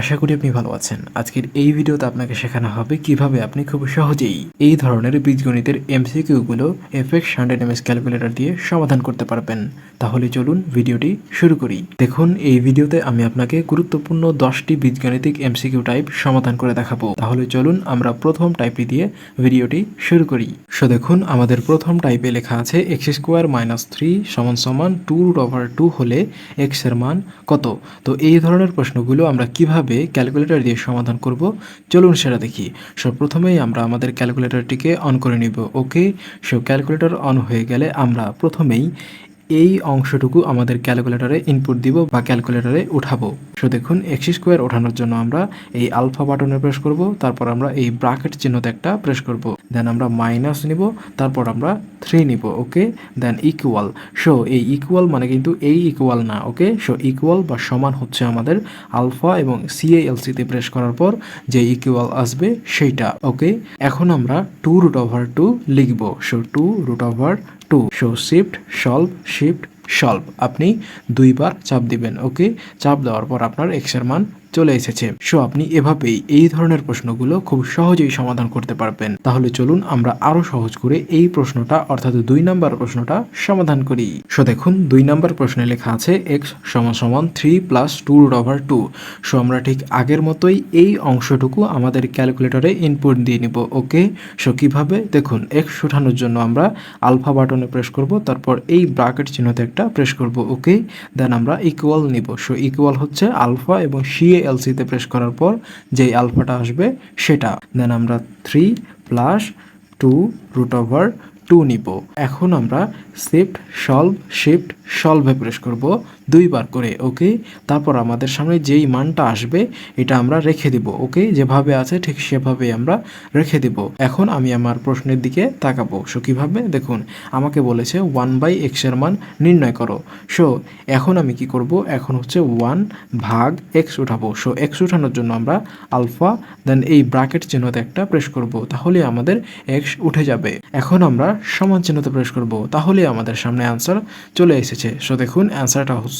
আশা করি আপনি ভালো আছেন। আজকের এই ভিডিওতে আপনাকে শেখানো হবে কীভাবে আপনি খুব সহজেই এই ধরনের বীজগণিতের এমসিকিউগুলো এফেক্ট হান্ড্রেড এমএস ক্যালকুলেটর দিয়ে সমাধান করতে পারবেন। তাহলে চলুন ভিডিওটি শুরু করি। দেখুন, এই ভিডিওতে আমি আপনাকে গুরুত্বপূর্ণ দশটি বীজগণিতিক এমসিকিউ টাইপ সমাধান করে দেখাবো। তাহলে চলুন আমরা প্রথম টাইপটি দিয়ে ভিডিওটি শুরু করি। সো দেখুন, আমাদের প্রথম টাইপে লেখা আছে এক্স স্কোয়ার মাইনাস থ্রি সমান সমান টু রুট ওভার টু হলে এক্সের মান কত? তো এই ধরনের প্রশ্নগুলো আমরা কীভাবে ক্যালকুলেটর দিয়ে সমাধান করব? চলুন সেটা দেখি। সো প্রথমেই আমরা আমাদের ক্যালকুলেটরটিকে অন করে নিব ওকে সো ক্যালকুলেটর অন হয়ে গেলে আমরা প্রথমেই এই অংশটুকু আমাদের ক্যালকুলেটরে ইনপুট দিব বা ক্যালকুলেটরে উঠাবো। সো দেখুন এক্স স্কোয়ার ওঠানোর জন্য আমরা এই আলফা বাটনে প্রেস করব, তারপর আমরা এই ব্রাকেট চিহ্নতে একটা প্রেস করব। দেন আমরা মাইনাস নিব, তারপর আমরা থ্রি নিব ওকে দেন ইকুয়াল সো এই ইকুয়াল মানে কিন্তু এই ইকুয়াল না ওকে সো ইকুয়াল বা সমান হচ্ছে আমাদের আলফা এবং সিএএলসিতে প্রেস করার পর যে ইকুয়াল আসবে সেইটা ওকে এখন আমরা টু রুট ওভার টু লিখব। So two root over two so shift solve shift solve আপনি দুইবার চাপ দিবেন ওকে চাপ দেওয়ার পর আপনার এক্সের মান চলে এসেছে। সো আপনি এভাবেই এই ধরনের প্রশ্নগুলো খুব সহজেই সমাধান করতে পারবেন। তাহলে চলুন আমরা আরও সহজ করে এই প্রশ্নটা, অর্থাৎ দুই নাম্বার প্রশ্নটা সমাধান করি। সো দেখুন, দুই নাম্বার প্রশ্নে লেখা আছে এক্স সমান সমান three plus two over two so আমরা ঠিক আগের মতোই এই অংশটুকু আমাদের ক্যালকুলেটরে ইনপুট দিয়ে নিব, ওকে? সো কীভাবে? দেখুন এক্স ওঠানোর জন্য আমরা আলফা বাটনে প্রেস করব, তারপর এই ব্রাকেট চিহ্নতে একটা প্রেস করব, ওকে? দেন আমরা ইকুয়াল নিব। সো ইকুয়াল হচ্ছে আলফা এবং সিএ এলসিতে প্রেস করার পর যেই আলফাটা আসবে সেটা। দেন আমরা three plus two root over two নিব। এখন আমরা শিফট সলভ শিফট সলভে প্রেস করব। দুইবার করে ওকে তারপর আমাদের সামনে যেই মানটা আসবে, এটা আমরা রেখে দিব ওকে যেভাবে আছে, ঠিক সেভাবে আমরা রেখে দিব। এখন আমি আমার প্রশ্নের দিকে তাকাবো। সো কীভাবে? দেখুন, আমাকে বলেছে ওয়ান বাই এক্সের মান নির্ণয় করো। সো এখন আমি কি করব? এখন হচ্ছে ওয়ান ভাগ এক্স উঠাবো। সো এক্স উঠানোর জন্য আমরা আলফা দেন এই ব্রাকেট চিহ্নতে একটা প্রেস করব। তাহলে আমাদের এক্স উঠে যাবে। এখন আমরা সমান চিহ্নতে প্রেস করব। তাহলে আমাদের সামনে অ্যান্সার চলে এসেছে। সো দেখুন অ্যান্সারটা হচ্ছে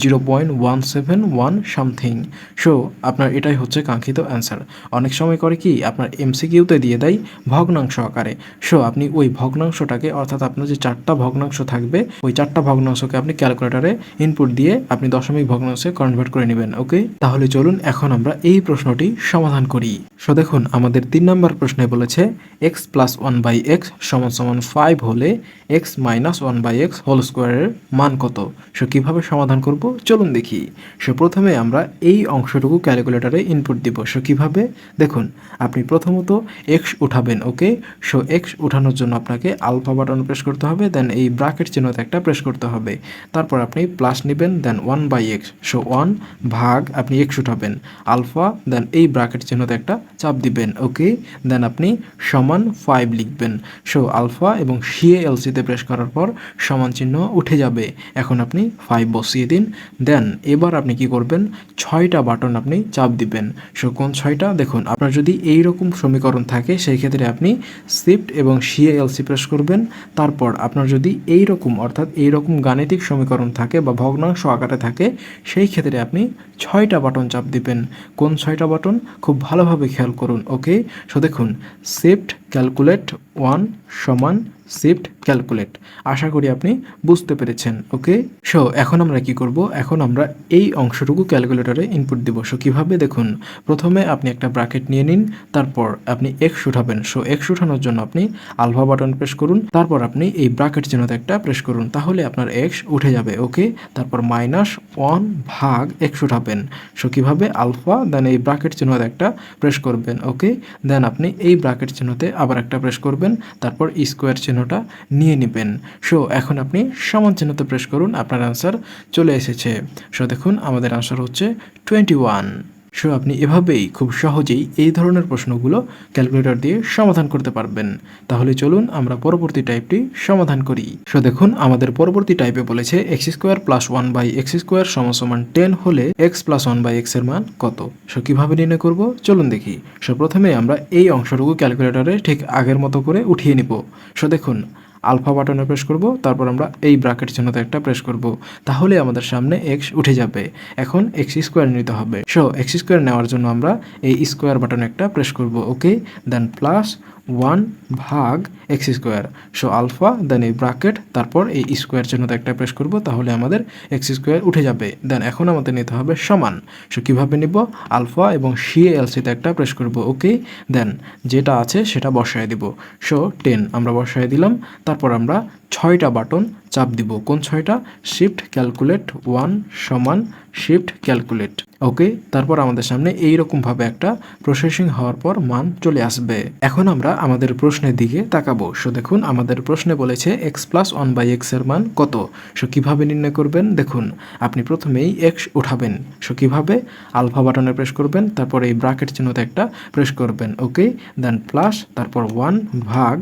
zero point one seven one something so আপনার এটাই হচ্ছে কাঙ্ক্ষিত অ্যান্সার অনেক সময় করে কি, আপনার এমসিকিউতে দিয়ে দেয় ভগ্নাংশ আকারে। সো আপনি ওই ভগ্নাংশটাকে, অর্থাৎ আপনার যে চারটা ভগ্নাংশ থাকবে, ওই চারটা ভগ্নাংশকে আপনি ক্যালকুলেটারে ইনপুট দিয়ে আপনি দশমিক ভগ্নাংশে কনভার্ট করে নেবেন ওকে তাহলে চলুন এখন আমরা এই প্রশ্নটি সমাধান করি। সো দেখুন, আমাদের তিন নম্বর প্রশ্নে বলেছে x plus one by x সমান সমান ফাইভ হলে x minus one by x whole স্কোয়ারের মান কত? সো কীভাবে সমাধান করব। চলুন দেখি। সো প্রথমে আমরা এই অংশটুকু ক্যালকুলেটরে ইনপুট দিব। সো কীভাবে? দেখুন, আপনি প্রথমত এক্স উঠাবেন ওকে সো এক্স উঠানোর জন্য আপনাকে আলফা বাটন প্রেস করতে হবে দেন এই ব্রাকেট চিহ্নতে একটা প্রেস করতে হবে। তারপর আপনি প্লাস নেবেন then one by x so one ভাগ আপনি এক্স উঠাবেন আলফা দেন এই ব্রাকেট চিহ্নতে একটা চাপ দিবেন ওকে দেন আপনি সমান ফাইভ লিখবেন, সো আলফা এবং সিএ এলসিতে প্রেস করার পর সমান চিহ্ন উঠে যাবে। এখন আপনি ফাইভ বসিয়ে দিন। দেন এবার আপনি কি করবেন? ছয়টা বাটন আপনি চাপ দিবেন। সো কোন ছয়টা, দেখুন, আপনার যদি এই রকম সমীকরণ থাকে, সেই ক্ষেত্রে আপনি শিফট এবং সিএ এলসি প্রেস করবেন। তারপর আপনার যদি এই রকম অর্থাৎ এই রকম গাণিতিক সমীকরণ থাকে বা ভগ্নাংশ আকারে থাকে, সেই ক্ষেত্রে আপনি ছয়টা বাটন চাপ দিবেন। কোন ছয়টা বাটন? খুব ভালোভাবে খেয়াল করুন ওকে সো দেখুন শিফট ক্যালকুলেট ওয়ান সমান শিফট ক্যালকুলেট আশা করি আপনি বুঝতে পেরেছেন, ওকে? সো এখন আমরা কি করব? এখন আমরা এই অংশটুকু ক্যালকুলেটরে ইনপুট দিব। সো কীভাবে? দেখুন, প্রথমে আপনি একটা ব্র্যাকেট নিয়ে নিন, তারপর আপনি এক্স উঠাবেন। সো এক্স উঠানোর জন্য আপনি আলফা বাটন প্রেস করুন, তারপর আপনি এই ব্র্যাকেট চিহ্নতে একটা প্রেস করুন, তাহলে আপনার এক্স উঠে যাবে, ওকে? তারপর মাইনাস ওয়ান ভাগ এক্স উঠাবেন। সো কীভাবে? আলফা দেন এই ব্র্যাকেট চিহ্নতে একটা প্রেস করবেন, ওকে? দেন আপনি এই ব্র্যাকেট চিহ্নতে আবার একটা প্রেস করবেন, তারপর স্কোয়ার চিহ্নটা নিয়ে নেবেন। সো এখন আপনি সমান চিহ্নতে প্রেস করুন, আপনার আনসার চলে এসেছে। সো দেখুন, আমাদের আনসার হচ্ছে টোয়েন্টি ওয়ান সো আপনি এভাবেই খুব সহজেই এই ধরনের প্রশ্নগুলো ক্যালকুলেটর দিয়ে সমাধান করতে পারবেন। তাহলে চলুন আমরা পরবর্তী টাইপটি সমাধান করি। সো দেখুন, আমাদের পরবর্তী টাইপে বলেছে x square plus one by x square সমান টেন হলে এক্স প্লাস ওয়ান বাই এক্সের মান কত? সো কীভাবে নির্ণয় করব? চলুন দেখি। সো প্রথমে আমরা এই অংশটুকু ক্যালকুলেটরে ঠিক আগের মতো করে উঠিয়ে নিব। সো দেখুন আলফা বাটনে প্রেস করব, তারপর আমরা এই ব্রাকেট চিহ্নতে একটা প্রেস করব। তাহলে আমাদের সামনে এক্স উঠে যাবে। এখন এক্স স্কোয়ার নিতে হবে। সো এক্স স্কোয়ার নেওয়ার জন্য আমরা এই স্কোয়ার বাটনে একটা প্রেস করব ওকে দেন প্লাস ওয়ান ভাগ x square. So alpha then এই ব্রাকেট তারপর এই স্কোয়ার চিহ্নতে একটা প্রেস করব, তাহলে আমাদের এক্স স্কোয়ার উঠে যাবে। দেন এখন আমাদের নিতে হবে সমান। সো কীভাবে নিব? আলফা এবং সি এলসিতে একটা প্রেস করব ওকে দেন যেটা আছে সেটা বসায় দিব। সো টেন আমরা বসায় দিলাম। তারপর আমরা ছয়টা বাটন চাপ দিব। কোন ছয়টা? শিফট ক্যালকুলেট ওয়ান সমান শিফট ক্যালকুলেট ওকে তারপর আমাদের সামনে এই রকমভাবে একটা প্রসেসিং হওয়ার পর মান চলে আসবে। এখন আমরা আমাদের প্রশ্নের দিকে তাকাবো। সো দেখুন, আমাদের প্রশ্নে বলেছে এক্স প্লাস ওয়ান বাই এক্সের মান কত? সো কীভাবে নির্ণয় করবেন? দেখুন, আপনি প্রথমেই এক্স উঠাবেন। সো কীভাবে? আলফা বাটনে প্রেস করবেন, তারপর এই ব্রাকেট চিহ্নতে একটা প্রেস করবেন। ওকে দেন প্লাস তারপর ওয়ান ভাগ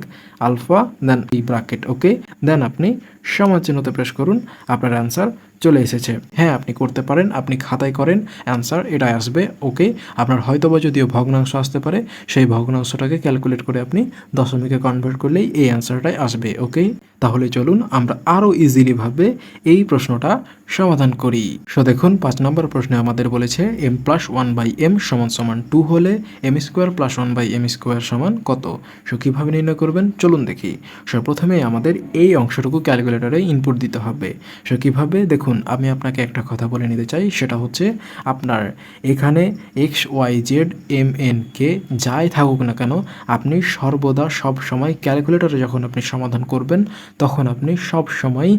আলফা দেন এই ব্রাকেট ওকে দেন আপনি সমান চিহ্নতে প্রেস করুন আপনার অ্যান্সার চলে এসেছে। হ্যাঁ আপনি করতে পারেন, আপনি খাতায় করেন, অ্যান্সার এটাই আসবে, ওকে। আপনার হয়তোবা যদিও ভগ্নাংশ আসতে পারে, সেই ভগ্নাংশটাকে ক্যালকুলেট করে আপনি দশমিকে কনভার্ট করলেই এই অ্যান্সারটাই আসবে, ওকে। তাহলে চলুন আমরা আরও ইজিলিভাবে এই প্রশ্নটা সমাধান করি। সো দেখুন, পাঁচ নম্বর প্রশ্নে আমাদের বলেছে M plus one by M সমান সমান টু হলে M square plus one by M square সমান কত? সো কীভাবে নির্ণয় করবেন? চলুন দেখি। সো প্রথমে আমাদের এই অংশটুকু ক্যালকুলেটরে ইনপুট দিতে হবে। সো কীভাবে? দেখুন আমি আপনাকে একটা কথা বলে নিতে চাই, সেটা হচ্ছে আপনার এখানে X Y Z M N K যাই থাকুক না কেন, আপনি সর্বদা সব সময় ক্যালকুলেটরে যখন আপনি সমাধান করবেন, তখন আপনি সব সময়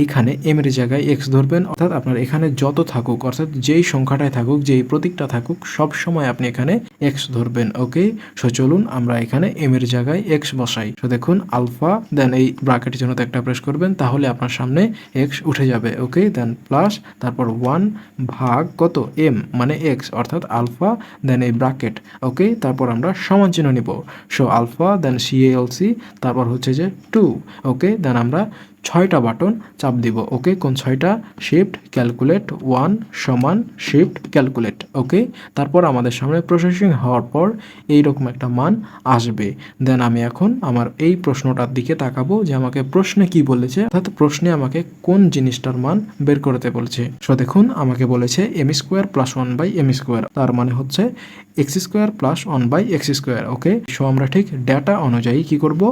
এইখানে এম এর জায়গায় এক্স ধরবেন। অর্থাৎ আপনার এখানে যত থাকুক, অর্থাৎ যেই সংখ্যাটাই থাকুক, যেই প্রতীকটা থাকুক, সব সময় আপনি এখানে এক্স ধরবেন ওকে সো চলুন আমরা এখানে এম এর জায়গায় এক্স বসাই। সো দেখুন, আলফা দেন এই ব্রাকেটের জন্য একটা প্রেস করবেন, তাহলে আপনার সামনে এক্স উঠে যাবে ওকে দেন প্লাস তারপর ওয়ান ভাগ কত? এম মানে এক্স অর্থাৎ আলফা দেন এই ব্রাকেট ওকে তারপর আমরা সমান চিহ্ন নিব। সো আলফা দেন সিএলসি তারপর হচ্ছে যে টু ওকে দেন আমরা ছয়টা বাটন চাপ দিব ওকে কোন ছয়টা? শিফট ক্যালকুলেট ওয়ান সমান শিফট ক্যালকুলেট ওকে তারপর আমাদের সামনে প্রসেসিং হওয়ার পর এইরকম একটা মান আসবে। দেন আমি এখন আমার এই প্রশ্নটার দিকে তাকাবো যে আমাকে প্রশ্নে কি বলেছে, অর্থাৎ প্রশ্নে আমাকে কোন জিনিসটার মান বের করতে বলছে। সো দেখুন, আমাকে বলেছে M square plus one by M square তার মানে হচ্ছে x square plus one by x square, okay? So আমরা ঠিক ডেটা অনুযায়ী কি করব?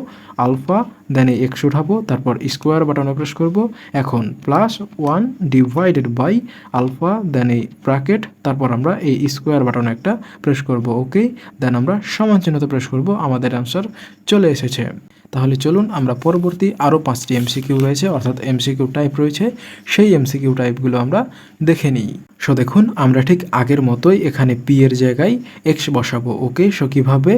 আলফা দেন এক্স উঠাবো, তারপর স্কোয়ার বাটনে প্রেস করব। এখন plus one divided by alpha then এই ব্র্যাকেট, তারপর আমরা এই স্কোয়ার বাটনে একটা প্রেস করব, ওকে? দেন আমরা সমান চিহ্নতে প্রেস করব, আমাদের অ্যান্সার চলে এসেছে। তাহলে চলুন আমরা পরবর্তী আরও পাঁচটি এমসিকিউ রয়েছে, অর্থাৎ এমসিকিউ টাইপ রয়েছে, সেই এমসিকিউ টাইপগুলো আমরা দেখে নিই। সো দেখুন, আমরা ঠিক আগের মতোই এখানে পি এর জায়গায় এক্স বসাবো। ওকে সো কীভাবে?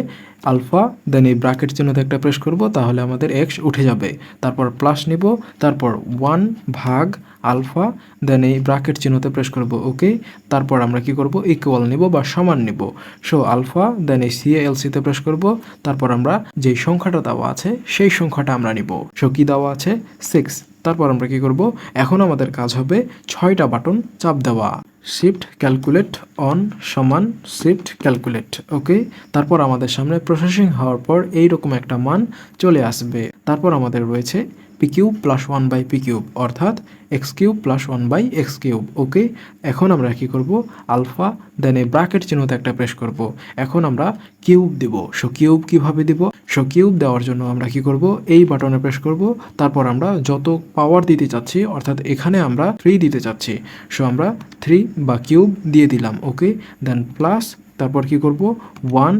আলফা দেন এই ব্রাকেট চিহ্নতে একটা প্রেস করব, তাহলে আমাদের এক্স উঠে যাবে। তারপর প্লাস নিব, তারপর ওয়ান ভাগ আলফা দেন এই ব্রাকেট চিহ্নতে প্রেস করব ওকে তারপর আমরা কি করব? ইকুয়াল নিব বা সমান নিব। সো আলফা দেন এই সিএলসিতে প্রেস করব, তারপর আমরা যেই সংখ্যাটা দেওয়া আছে, সেই সংখ্যাটা আমরা নিব। সো কি দেওয়া আছে? সিক্স তারপর আমরা কি করব? এখন আমাদের কাজ হবে ছয়টা বাটন চাপ দেওয়া। শিফট ক্যালকুলেট অন সমান শিফট ক্যালকুলেট ওকে তারপর আমাদের সামনে প্রসেসিং হওয়ার পর এইরকম একটা মান চলে আসবে। তারপর আমাদের রয়েছে P cube plus one by P cube অর্থাৎ x cube plus one by x cube okay এখন আমরা কি করব? আলফা দেন এই ব্রাকেট চিহ্নতে একটা প্রেস করব। এখন আমরা কিউব দিব। সো কিউব কীভাবে দিব? সো কিউব দেওয়ার জন্য আমরা কি করব? এই বাটনে প্রেস করব। তারপর আমরা যত পাওয়ার দিতে চাচ্ছি, অর্থাৎ এখানে আমরা থ্রি দিতে চাচ্ছি। সো আমরা থ্রি বা কিউব দিয়ে দিলাম ওকে দেন প্লাস তারপর কি করব? ওয়ান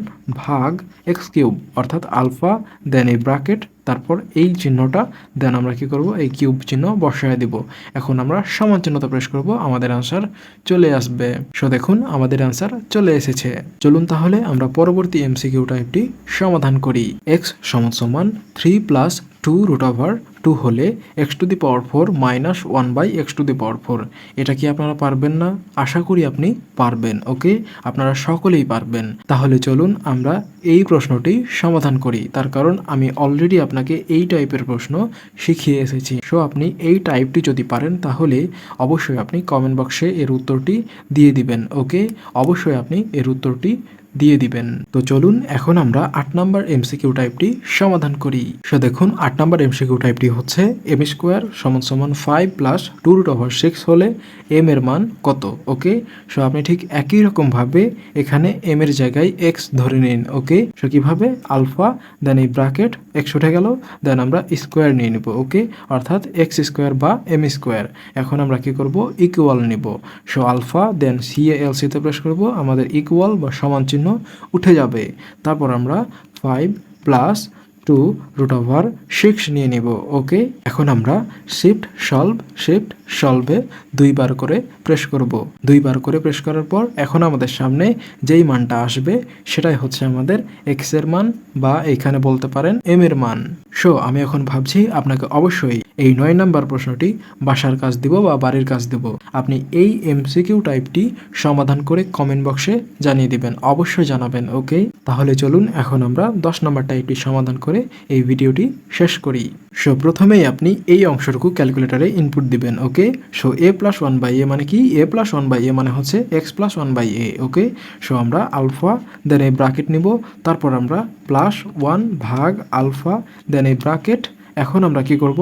ভাগ এক্স কিউব, অর্থাৎ আলফা দেন এই ব্রাকেট তারপর এই চিহ্নটা দেন আমরা কি করব? এই কিউব চিহ্ন বসায় দিব। এখন আমরা সমান চিহ্নতে প্রেস করব, আমাদের অ্যান্সার চলে আসবে। সো দেখুন, আমাদের অ্যান্সার চলে এসেছে। চলুন তাহলে আমরা পরবর্তী এমসিকিউ টাইপটি সমাধান করি। এক্স সমান সমান three plus two root over two হলে x to the power four minus one by x to the power four এটা কি আপনারা পারবেন না? আশা করি আপনি পারবেন ওকে আপনারা সকলেই পারবেন। তাহলে চলুন আমরা এই প্রশ্নটি সমাধান করি। তার কারণ আমি অলরেডি আপনাকে এই টাইপের প্রশ্ন শিখিয়ে এসেছি। সো আপনি এই টাইপটি যদি পারেন, তাহলে অবশ্যই আপনি কমেন্ট বক্সে এর উত্তরটি দিয়ে দিবেন ওকে অবশ্যই আপনি এর উত্তরটি দিয়ে দিবেন। তো চলুন, এখন আমরা আট নাম্বার এমসিকিউ টাইপটি সমাধান করি। সো দেখুন, আট নাম্বার এমসিকিউ টাইপটি হচ্ছে এম স্কোয়ার সমান সমান five plus two root over six হলে এম এর মান কত? ওকে সো আপনি ঠিক একই রকমভাবে এখানে এম এর জায়গায় এক্স ধরে নিন ওকে সো কীভাবে? আলফা দেন এই ব্রাকেট এক্স উঠে গেল দেন আমরা স্কোয়ার নিয়ে নিব ওকে অর্থাৎ এক্স স্কোয়ার বা এম স্কোয়ার এখন আমরা কি করব? ইকুয়াল নিব। So alpha then C L সিতে প্রেস করব। আমাদের ইকুয়াল বা সমান চিহ্ন উঠে যাবে। তারপর আমরা five plus two root over six নিয়ে নিব। ওকে এখন আমরা শিফট সলভ শিফট সলভে দুইবার করে প্রেস করব। দুইবার করে প্রেস করার পর এখন আমাদের সামনে যেই মানটা আসবে, সেটাই হচ্ছে আমাদের এক্সের মান বা এখানে বলতে পারেন এম এর মান। সো আমি এখন ভাবছি আপনাকে অবশ্যই এই নয় নাম্বার প্রশ্নটি বাসার কাজ দিব বা বাড়ির কাজ দিব। আপনি এই এমসিকিউ টাইপটি সমাধান করে কমেন্ট বক্সে জানিয়ে দিবেন, অবশ্যই জানাবেন, ওকে? তাহলে চলুন এখন আমরা দশ নম্বর টাইপটি সমাধান করে এই ভিডিওটি শেষ করি। সো প্রথমেই আপনি এই অংশটুকু ক্যালকুলেটারে ইনপুট দিবেন, okay? So A plus one by A মানে কি? A plus one by A মানে হচ্ছে x plus one by A okay? So আমরা আলফা দেন এই ব্রাকেট নিব, তারপর আমরা প্লাস ওয়ান ভাগ আলফা দেন এই ব্রাকেট এখন আমরা কি করব?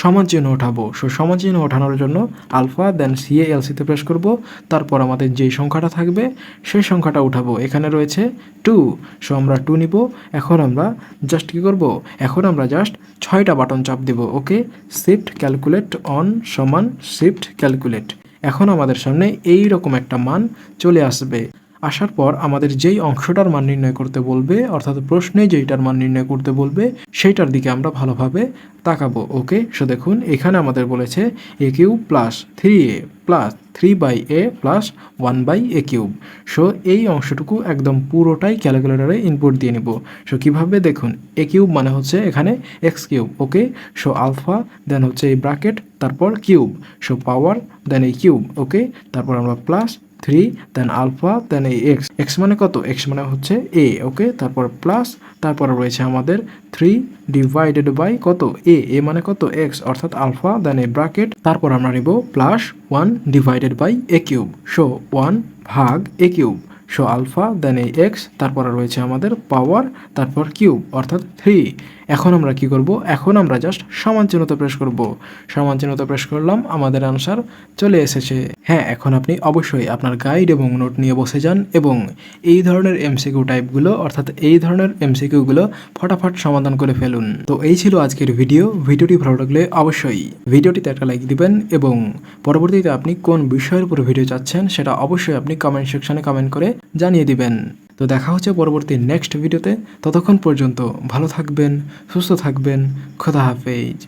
সমান চিহ্ন ওঠাবো। সো সমান চিহ্ন ওঠানোর জন্য আলফা দেন সিএ এলসিতে প্রেস করব। তারপর আমাদের যেই সংখ্যাটা থাকবে, সেই সংখ্যাটা উঠাবো। এখানে রয়েছে টু সো আমরা টু নিব। এখন আমরা জাস্ট কি করব? এখন আমরা জাস্ট ছয়টা বাটন চাপ দেব। ওকে শিফট ক্যালকুলেট অন সমান শিফট ক্যালকুলেট এখন আমাদের সামনে এই রকম একটা মান চলে আসবে। আসার পর আমাদের যেই অংশটার মান নির্ণয় করতে বলবে, অর্থাৎ প্রশ্নে যেইটার মান নির্ণয় করতে বলবে, সেইটার দিকে আমরা ভালোভাবে তাকাবো। ওকে? সো দেখুন, এখানে আমাদের বলেছে A cube plus three A plus three by A plus one by A cube. So এই অংশটুকু একদম পুরোটাই ক্যালকুলেটরে ইনপুট দিয়ে নিব। সো কীভাবে? দেখুন এ কিউব মানে হচ্ছে এখানে x cube, okay? So alpha then হচ্ছে এই ব্রাকেট তারপর কিউব। সো পাওয়ার দেন এই কিউব, ওকে? তারপর আমরা plus three then alpha then এই এক্স এক্স মানে কত? এক্স মানে হচ্ছে এ ওকে তারপর প্লাস তারপরে রয়েছে আমাদের থ্রি ডিভাইডেড বাই কত? এ এ মানে কত? এক্স অর্থাৎ আলফা দেন এ ব্রাকেট তারপর আমরা নেব plus one divided by A cube so one ভাগ A cube so alpha then এই এক্স তারপরে রয়েছে আমাদের পাওয়ার তারপর কিউব অর্থাৎ থ্রি এখন আমরা কি করব? এখন আমরা জাস্ট সমান চিহ্নতে প্রেস করব। সমান চিহ্নতে প্রেস করলাম, আমাদের আনসার চলে এসেছে। হ্যাঁ এখন আপনি অবশ্যই আপনার গাইড এবং নোট নিয়ে বসে যান এবং এই ধরনের এমসিকিউ টাইপগুলো অর্থাৎ এই ধরনের এমসিকিউগুলো ফটাফট সমাধান করে ফেলুন। তো এই ছিল আজকের ভিডিও ভিডিওটি ভালো লাগলে অবশ্যই ভিডিওটিতে একটা লাইক দিবেন এবং পরবর্তীতে আপনি কোন বিষয়ের উপর ভিডিও চাচ্ছেন, সেটা অবশ্যই আপনি কমেন্ট সেকশনে কমেন্ট করে জানিয়ে দিবেন। তো দেখা হচ্ছে পরবর্তী নেক্সট ভিডিওতে ততক্ষণ পর্যন্ত ভালো থাকবেন সুস্থ থাকবেন খোদা হাফেজ।